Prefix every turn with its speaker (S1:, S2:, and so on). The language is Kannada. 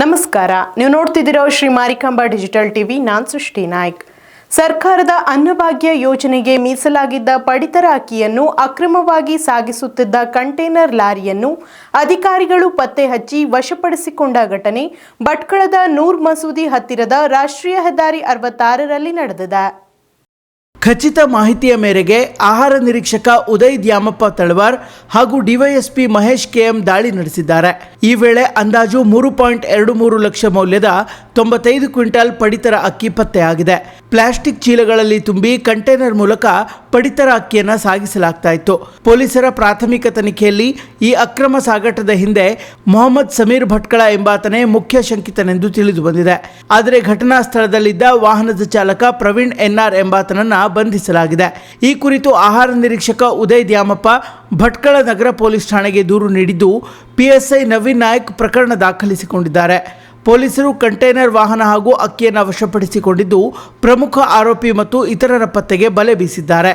S1: ನಮಸ್ಕಾರ. ನೀವು ನೋಡ್ತಿದ್ದೀರೋ ಶ್ರೀ ಮಾರಿಕಾಂಬಾ ಡಿಜಿಟಲ್ ಟಿವಿ, ನಾನ್ ಸೃಷ್ಟಿ ನಾಯ್ಕ್. ಸರ್ಕಾರದ ಅನ್ನಭಾಗ್ಯ ಯೋಜನೆಗೆ ಮೀಸಲಾಗಿದ್ದ ಪಡಿತರ ಅಕ್ಕಿಯನ್ನು ಅಕ್ರಮವಾಗಿ ಸಾಗಿಸುತ್ತಿದ್ದ ಕಂಟೈನರ್ ಲಾರಿಯನ್ನು ಅಧಿಕಾರಿಗಳು ಪತ್ತೆ ಹಚ್ಚಿ ವಶಪಡಿಸಿಕೊಂಡ ಘಟನೆ ಭಟ್ಕಳದ ನೂರ್ ಮಸೂದಿ ಹತ್ತಿರದ ರಾಷ್ಟ್ರೀಯ ಹೆದ್ದಾರಿ ಅರವತ್ತಾರರಲ್ಲಿ ನಡೆದಿದೆ.
S2: ಖಚಿತ ಮಾಹಿತಿಯ ಮೇರೆಗೆ ಆಹಾರ ನಿರೀಕ್ಷಕ ಉದಯ್ ದ್ಯಾಮಪ್ಪ ತಳವಾರ್ ಹಾಗೂ ಡಿವೈಎಸ್ಪಿ ಮಹೇಶ್ ಕೆಎಂ ದಾಳಿ ನಡೆಸಿದ್ದಾರೆ. ಈ ವೇಳೆ ಅಂದಾಜು ಮೂರು ಪಾಯಿಂಟ್ ಎರಡು ಮೂರು ಲಕ್ಷ ಮೌಲ್ಯದ ತೊಂಬತ್ತೈದು ಕ್ವಿಂಟಾಲ್ ಪಡಿತರ ಅಕ್ಕಿ ಪತ್ತೆಯಾಗಿದೆ. ಪ್ಲಾಸ್ಟಿಕ್ ಚೀಲಗಳಲ್ಲಿ ತುಂಬಿ ಕಂಟೈನರ್ ಮೂಲಕ ಪಡಿತರ ಅಕ್ಕಿಯನ್ನು ಸಾಗಿಸಲಾಗ್ತಾ ಇತ್ತು ಪೊಲೀಸರ ಪ್ರಾಥಮಿಕ ತನಿಖೆಯಲ್ಲಿ ಈ ಅಕ್ರಮ ಸಾಗಾಟದ ಹಿಂದೆ ಮೊಹಮ್ಮದ್ ಸಮೀರ್ ಭಟ್ಕಳ ಎಂಬಾತನೇ ಮುಖ್ಯ ಶಂಕಿತನೆಂದು ತಿಳಿದು ಬಂದಿದೆ ಆದರೆ ಘಟನಾ ಸ್ಥಳದಲ್ಲಿದ್ದ ವಾಹನದ ಚಾಲಕ ಪ್ರವೀಣ್ ಎನ್ಆರ್ ಎಂಬಾತನನ್ನ ಬಂಧಿಸಲಾಗಿದೆ. ಈ ಕುರಿತು ಆಹಾರ ನಿರೀಕ್ಷಕ ಉದಯ್ ದ್ಯಾಮಪ್ಪ ಭಟ್ಕಳ ನಗರ ಪೊಲೀಸ್ ಠಾಣೆಗೆ ದೂರು ನೀಡಿದ್ದು ಪಿಎಸ್ಐ ನವೀನ್ ನಾಯಕ್ ಪ್ರಕರಣ ದಾಖಲಿಸಿಕೊಂಡಿದ್ದಾರೆ. ಪೊಲೀಸರು ಕಂಟೈನರ್ ವಾಹನ ಹಾಗೂ ಅಕ್ಕಿಯನ್ನು ವಶಪಡಿಸಿಕೊಂಡಿದ್ದು ಪ್ರಮುಖ ಆರೋಪಿ ಮತ್ತು ಇತರರ ಪತ್ತೆಗೆ ಬಲೆ ಬೀಸಿದ್ದಾರೆ.